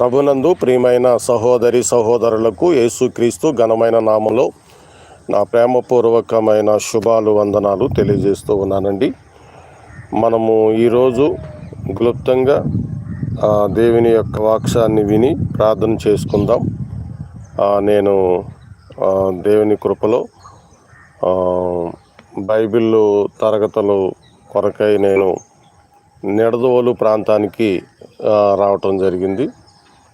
ప్రభునందు ప్రియమైన సహోదరి సహోదరులకు యేసుక్రీస్తు ఘనమైన నామంలో నా ప్రేమపూర్వకమైన శుభాలు వందనాలు తెలియజేస్తూ ఉన్నానండి. మనము ఈరోజు క్లుప్తంగా దేవుని యొక్క వాక్సాన్ని విని ప్రార్థన చేసుకుందాం. నేను దేవుని కృపలో బైబిల్ తరగతులు కొరకై నేను నిడదవోలు ప్రాంతానికి రావటం జరిగింది.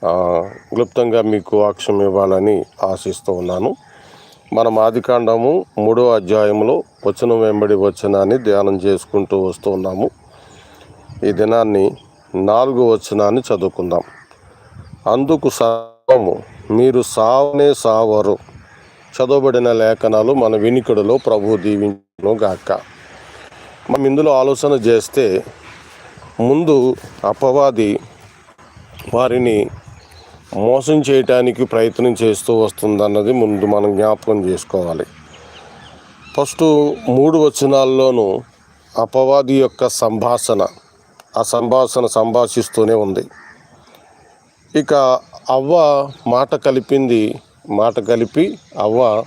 క్లుప్తంగా మీకు ఆక్షం ఇవ్వాలని ఆశిస్తూ ఉన్నాను. మనం ఆదికాండము మూడో అధ్యాయంలో వచనం వెంబడి వచనాన్ని ధ్యానం చేసుకుంటూ వస్తూ ఉన్నాము. ఈ దినాన్ని నాలుగో వచనాన్ని చదువుకుందాం. అందుకు సర్వము మీరు సావనే సావరు. చదవబడిన లేఖనాలు మన వినికిడిలో ప్రభు దీవించను గాక. మనం ఇందులో ఆలోచన చేస్తే ముందు అపవాది వారిని మోసం చేయటానికి ప్రయత్నం చేస్తూ వస్తుందన్నది ముందు మనం జ్ఞాపకం చేసుకోవాలి. ఫస్ట్ మూడు వచనాల్లోనూ అపవాది యొక్క సంభాషణ ఆ సంభాషణ సంభాషిస్తూనే ఉంది. ఇక అవ్వ మాట కలిపింది మాట కలిపి అవ్వ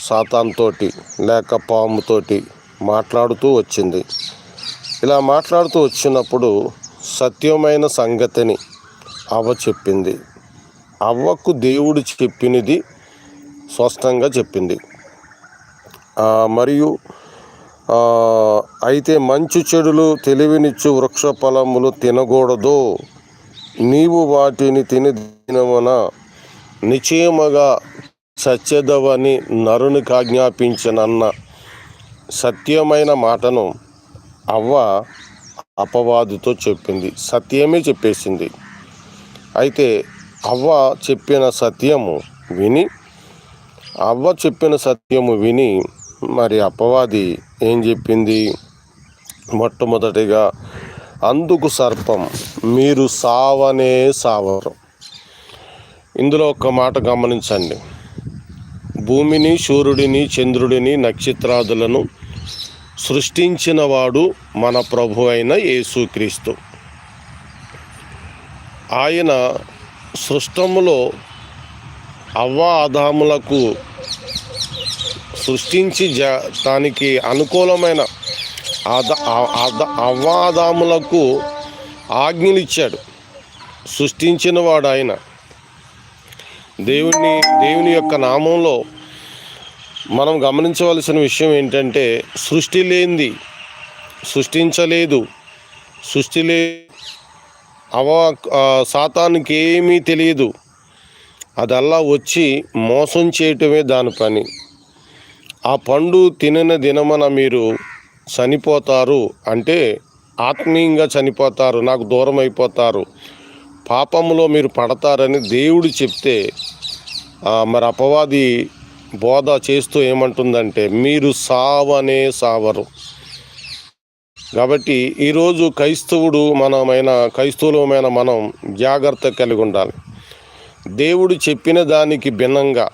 సాతాన్తోటి లేక పాముతోటి మాట్లాడుతూ వచ్చింది. ఇలా మాట్లాడుతూ వచ్చినప్పుడు సత్యమైన సంగతిని అవ్వ చెప్పింది. అవ్వకు దేవుడు చెప్పినది స్పష్టంగా చెప్పింది. మరియు అయితే మంచు చెడులు తెలివినిచ్చు వృక్ష ఫలములు తినకూడదు. నీవు వాటిని తిని దినమున నిశ్చయముగా సత్యదవని నరునికి ఆజ్ఞాపించనన్న సత్యమైన మాటను అవ్వ అపవాదుతో చెప్పింది. సత్యమే చెప్పేసింది. అయితే అవ్వ చెప్పిన సత్యము విని అవ్వ చెప్పిన సత్యము విని మరి అపవాది ఏం చెప్పింది? మొట్టమొదటిగా అందుకు సర్పం మీరు సావనే సావరు. ఇందులో ఒక మాట గమనించండి. భూమిని సూర్యుడిని చంద్రుడిని నక్షత్రాదులను సృష్టించినవాడు మన ప్రభు అయిన యేసుక్రీస్తు. ఆయన సృష్టములో అవ్వ ఆదాములకు సృష్టించి జ దానికి అనుకూలమైన ఆద ఆ- ఆద- అవ్వ ఆదాములకు ఆజ్ఞలిచ్చాడు. సృష్టించిన వాడు ఆయన దేవుని దేవుని యొక్క నామంలో మనం గమనించవలసిన విషయం ఏంటంటే సృష్టి లేనిది సృష్టించలేదు సృష్టి లే అవ సాతానికి ఏమీ తెలియదు. అదల్లా వచ్చి మోసం చేయటమే దాని పని. ఆ పండు తినిన దినమన మీరు చనిపోతారు అంటే ఆత్మీయంగా చనిపోతారు నాకు దూరం అయిపోతారు. పాపంలో మీరు పడతారని దేవుడు చెప్తే మరి అపవాది బోధ చేస్తూ ఏమంటుందంటే మీరు సావనే సావరు. కాబట్టి ఈరోజు క్రైస్తవుడు మనమైన క్రైస్తవులమైన మనం జాగ్రత్త కలిగి ఉండాలి. దేవుడు చెప్పిన దానికి భిన్నంగా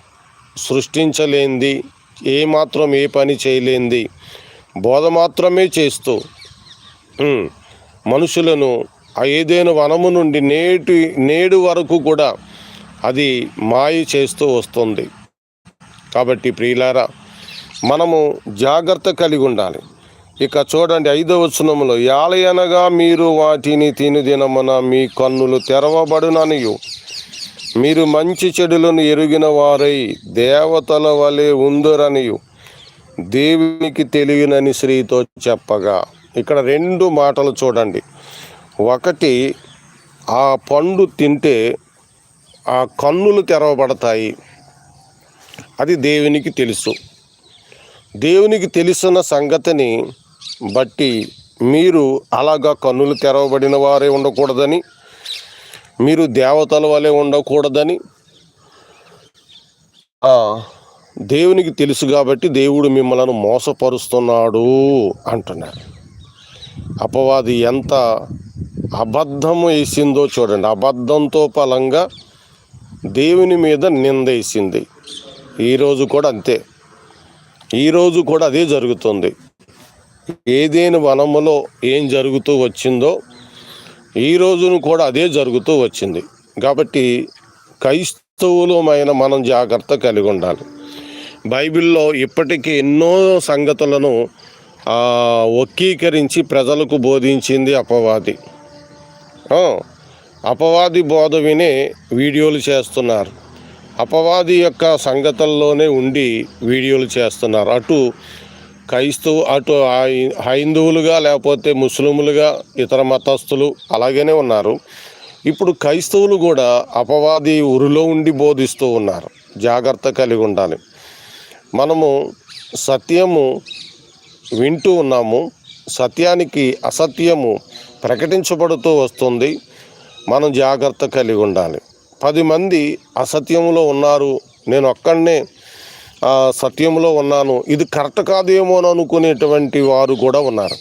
సృష్టించలేంది ఏ మాత్రం ఏ పని చేయలేంది బోధ మాత్రమే చేస్తూ మనుషులను ఏదైనా వనము నుండి నేటి నేడు వరకు కూడా అది మాయ చేస్తూ వస్తుంది. కాబట్టి ప్రియులారా మనము జాగ్రత్త కలిగి ఉండాలి. ఇక చూడండి ఐదవ వచనంలో యాలయనగా మీరు వాటిని తినుదినమున మీ కన్నులు తెరవబడుననియు. మీరు మంచి చెడులను ఎరిగిన వారై దేవతల వలె ఉందరనియు. దేవునికి తెలియనని శ్రీతో చెప్పగా. ఇక్కడ రెండు మాటలు చూడండి. ఒకటి ఆ పండు తింటే ఆ కన్నులు తెరవబడతాయి. అది దేవునికి తెలుసు. దేవునికి తెలిసిన సంగతిని బట్టి మీరు అలాగా కన్నులు తెరవబడిన వారే ఉండకూడదని మీరు దేవతల వలె ఉండకూడదని దేవునికి తెలుసు కాబట్టి దేవుడు మిమ్మల్ని మోసపరుస్తున్నాడు అంటున్నారు. అపవాది ఎంత అబద్ధం వేసిందో చూడండి. అబద్ధంతో ఫలంగా దేవుని మీద నిందేసింది ఈరోజు కూడా అంతే. ఈరోజు కూడా అదే జరుగుతుంది. ఏదేని వనములో ఏం జరుగుతూ వచ్చిందో ఈ రోజును కూడా అదే జరుగుతూ వచ్చింది. కాబట్టి క్రైస్తవులమైన మనం జాగ్రత్త కలిగి ఉండాలి. బైబిల్లో ఇప్పటికీ ఎన్నో సంగతులను ఆ, వక్రీకరించి ప్రజలకు బోధించింది అపవాది. అపవాది బోధ వినే వీడియోలు చేస్తున్నారు. అపవాది యొక్క సంగతుల్లోనే ఉండి వీడియోలు చేస్తున్నారు. అటు క్రైస్తవు అటు హై- హైందువులుగా లేకపోతే ముస్లిములుగా ఇతర మతస్థులు అలాగనే ఉన్నారు. ఇప్పుడు క్రైస్తవులు కూడా అపవాది ఉరిలో ఉండి బోధిస్తూ ఉన్నారు. జాగ్రత్త కలిగి ఉండాలి. మనము సత్యము వింటూ ఉన్నాము. సత్యానికి అసత్యము ప్రకటించబడుతూ వస్తుంది. మనం జాగ్రత్త కలిగి ఉండాలి. పది మంది అసత్యంలో ఉన్నారు. నేను ఒక్కడనే సత్యంలో ఉన్నాను. ఇది కరెక్ట్ కాదేమో అని అనుకునేటువంటి వారు కూడా ఉన్నారు.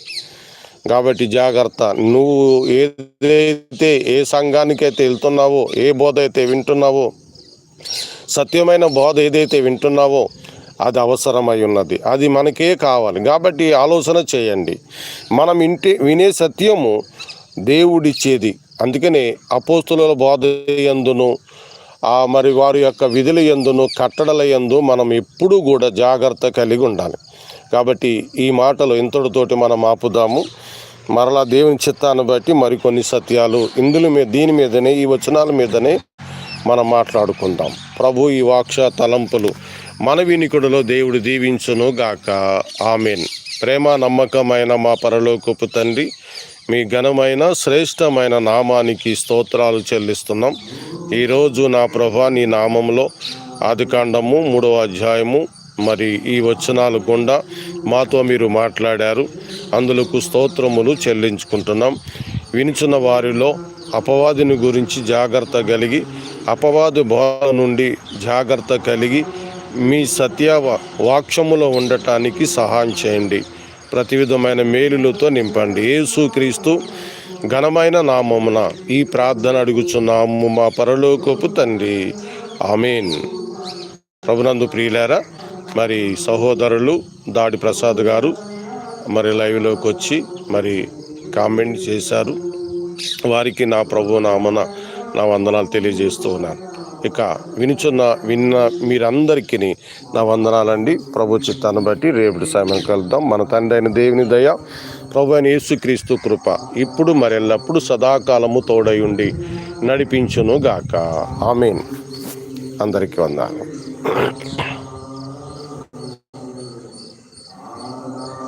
కాబట్టి జాగ్రత్త. నువ్వు ఏదైతే ఏ సంఘానికైతే వెళ్తున్నావో ఏ బోధ అయితే వింటున్నావో సత్యమైన బోధ ఏదైతే వింటున్నావో అది అవసరమై ఉన్నది. అది మనకే కావాలి. కాబట్టి ఆలోచన చేయండి. మనం ఇంటి వినే సత్యము దేవుడిచ్చేది. అందుకనే అపోస్తుల బోధ ఎందును? మరి వారి యొక్క విధుల ఎందును కట్టడల యందు మనం ఎప్పుడూ కూడా జాగ్రత్త కలిగి ఉండాలి. కాబట్టి ఈ మాటలు ఇంతటితోటి మనం ఆపుదాము. మరలా దేవుని చిత్తాన్ని బట్టి మరికొన్ని సత్యాలు ఇందులో మీద దీని మీదనే ఈ వచనాల మీదనే మనం మాట్లాడుకుందాం. ప్రభు ఈ వాక్ష తలంపులు మన వినికుడిలో దేవుడు దీవించును గాక. ఆమెన్. ప్రేమ నమ్మకమైన మా పరలోకపు తండ్రి మీ ఘనమైన శ్రేష్టమైన నామానికి స్తోత్రాలు చెల్లిస్తున్నాం. ఈరోజు నా ప్రభా నీ నామంలో ఆదికాండము మూడవ అధ్యాయము మరి ఈ వచనాలు గుండా మాతో మీరు మాట్లాడారు. అందులకు స్తోత్రములు చెల్లించుకుంటున్నాం. వినిచిన వారిలో అపవాదిని గురించి జాగ్రత్త కలిగి అపవాది బోధ నుండి జాగ్రత్త కలిగి మీ సత్య వాక్షములో ఉండటానికి సహాయం చేయండి. ప్రతి విధమైన మేలులతో నింపండి. యేసుక్రీస్తు ఘనమైన నామమున ఈ ప్రార్థన అడుగుచున్నాము మా పరలోకపు తండ్రి. ఆమెన్. ప్రభునందు ప్రియులారా మరి సహోదరులు దాడి ప్రసాద్ గారు మరి లైవ్లోకి వచ్చి మరి కామెంట్ చేశారు. వారికి నా ప్రభు నామన నా వందనాలు తెలియజేస్తూ ఉన్నాను. ఇక వినుచున్న విన్న మీరందరికీ నా వందనాలండి. ప్రభు చిత్తాన్ని బట్టి రేపటి సమయం కలుద్దాం. మన తండ్రి అయిన దేవుని దయ ప్రభు అయిన యేసుక్రీస్తు కృప ఇప్పుడు మరెల్లప్పుడు సదాకాలము తోడై ఉండి నడిపించును గాక ఆమెన్. అందరికీ వందాలు